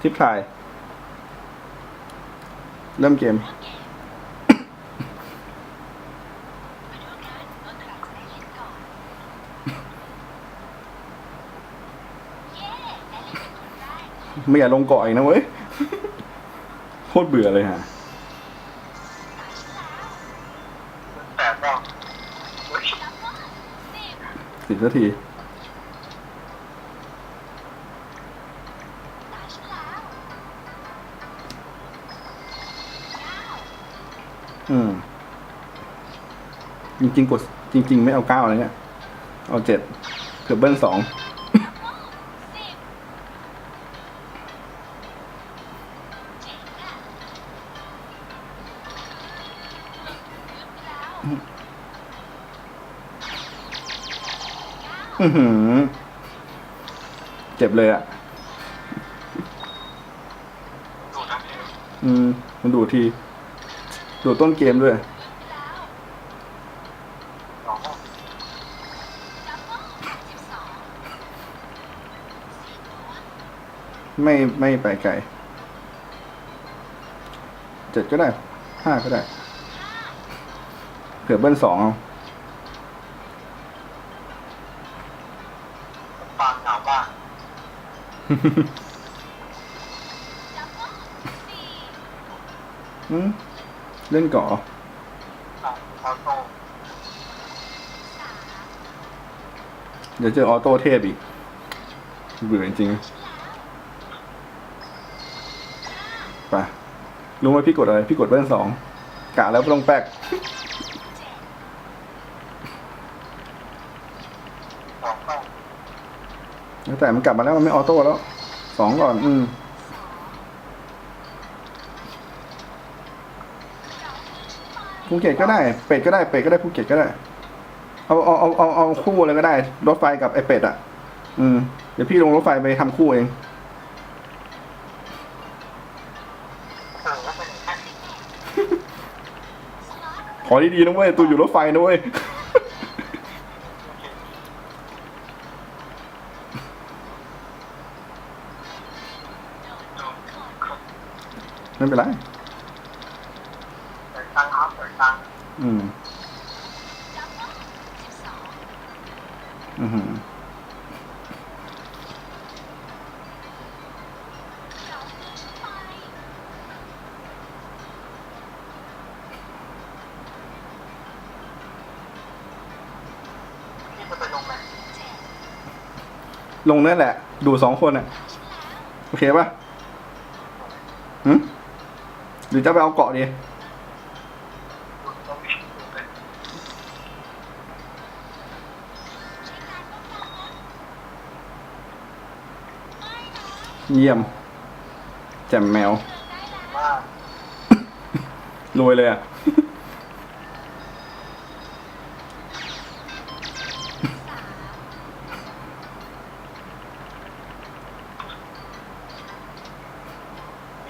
ทิปทาย เริ่มเกม ไม่อยากลงเกาะอีกนะเว้ยโคตรเบื่อเลยฮะแปดรอบสิบนาที อืม จริงๆกดจริง ๆ ไม่เอาเก้าอะไรเงี้ยเอาเจ็ดเกือบเบิ้ลสองอือหือ เจ็บเลยอะดูทั้งทีอืม มันดูดที ดูดต้นเกมด้วยสองไม่ไม่ไปไกลเจ็ดก็ได้ห้าก็ได้เผื่อเบิ้ลสองเอาปางเหงาบ้างอืม เล่นเกาะเดี๋ยวเจอออโต้เทพอีกเบื่อจริงๆไปรู้ไหมพี่กดอะไร พี่กดเบิ้ลสองกะแล้วไม่ต้องแป๊กแต่มันกลับมาแล้วมันไม่ออโต้แล้วสองก่อน อืม ภูเก็ตก็ได้ เป็ดก็ได้เป็ดก็ได้ภูเก็ตก็ได้ เอาเอาเอาเอาเอาคู่เลยก็ได้ รถไฟกับไอเป็ดอะ อืมเดี๋ยวพี่ลงรถไฟไปทำคู่เองโอ้โหเป็นแค่ขอดีๆนะเว้ยตูอยู่รถไฟนะเว้ยดูไม่เป็นไร เปิดตังค์ครับเปิดตังค์ อืม อือหือพี่จะไปลงไหมลงนั่นแหละ ดูสองคนอะ โอเคป่ะหืมหรือจะไปเอาเกาะดี ดูตรงนี้ดูเป็น เยี่ยม แจ่มแมว ว่ารวยเลยอะ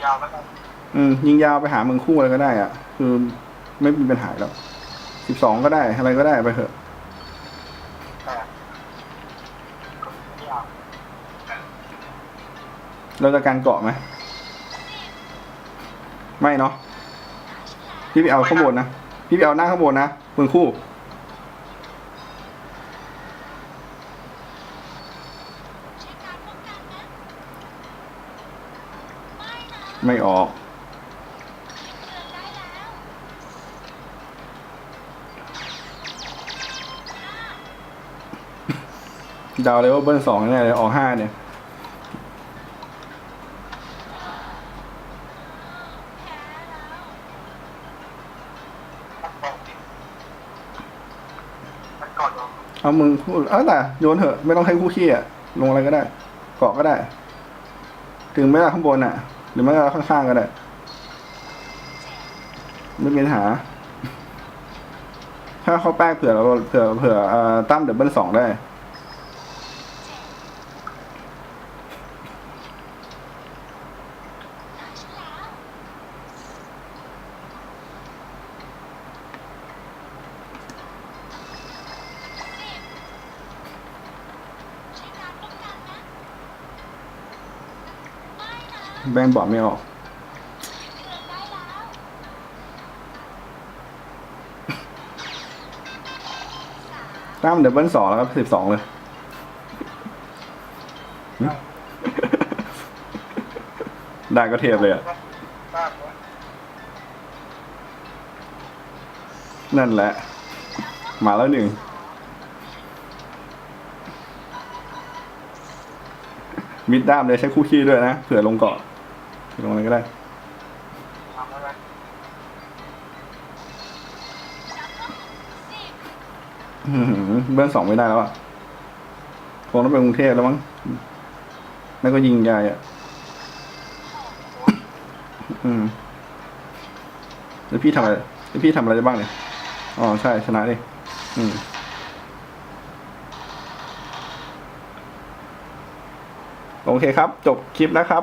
ยาวแล้วกันอืม ยิงยาวไปหามึงคู่อะไรก็ได้อะ คือไม่มีปัญหาแล้วสิบสองก็ได้ อะไรก็ได้ไปเถอะ แต่ก็ไม่ยาว เราจะการเกาะไหมไม่เนาะพี่ไปเอาข้างบนนะพี่ไปเอาหน้าข้างบนนะมึงคู่ไม่ออกเดาวเลยว่าเบิ้ลสองแน่เลยออกห้าเนี่ย ตั้งกองติดมันก่อนลง เอามึงพูดเออแต่โยนเถอะ ไม่ต้องให้คู่ขี้อะลงอะไรก็ได้ เกาะก็ได้ ถึงไม่ละข้างบนอะ หรือไม่ก็ข้างๆก็ได้ ไม่มีปัญหา ถ้าเขาแป้งเผื่อเราเผื่อเผื่อเอ่อตั้มเดบเบิลสองได้ แบงบอกไม่ออก ตั้มเดี๋ยวเบิ้ลสองแล้วก็สิบสองเลย ได้ก็เทียบเลยอะทราบว่านั่นแหละ มาแล้วหนึ่งมิดด้ามเลยใช้คู่ขี้ด้วยนะ เผื่อลงเกาะ ลงอะไรก็ได้ทำอะไรอื้อหือเบิ้ลสองไม่ได้แล้วอะคงต้องไปกรุงเทพแล้วมั้งไม่ก็ยิงยายอะอืมแล้วพี่ทำอะไรแล้วพี่ทำอะไรได้บ้างเนี่ยอ๋อใช่ชนะดิอืมโอเคครับ จบคลิปนะครับ